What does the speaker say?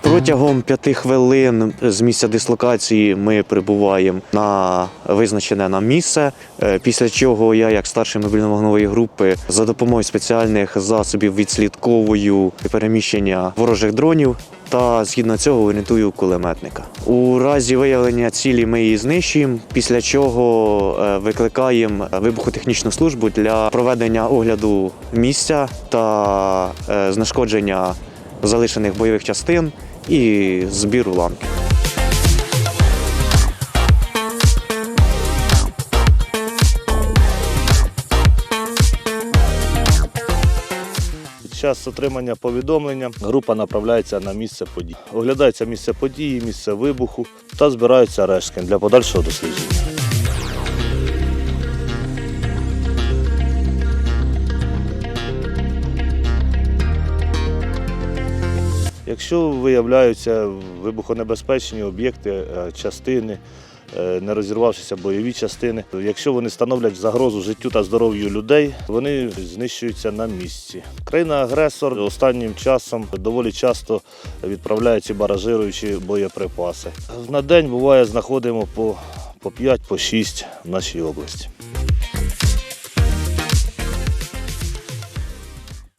Протягом п'яти хвилин з місця дислокації ми прибуваємо на визначене нам місце. е, Після чого я, як старший мобільно-вогнової групи, за допомогою спеціальних засобів відслідковую переміщення ворожих дронів та згідно цього орієнтую кулеметника. У разі виявлення цілі ми її знищуємо, після чого е, викликаємо вибухотехнічну службу для проведення огляду місця та е, знешкодження залишених бойових частин і збір уламків. Час отримання повідомлення група направляється на місце події. Оглядається місце події, місце вибуху та збираються рештки для подальшого дослідження. Якщо виявляються вибухонебезпечні об'єкти, е, частини, не розірвавшися бойові частини, якщо вони становлять загрозу життю та здоров'ю людей, вони знищуються на місці. Країна-агресор останнім часом доволі часто відправляє ці баражируючі боєприпаси. На день буває знаходимо по, по 5 по 6 в нашій області.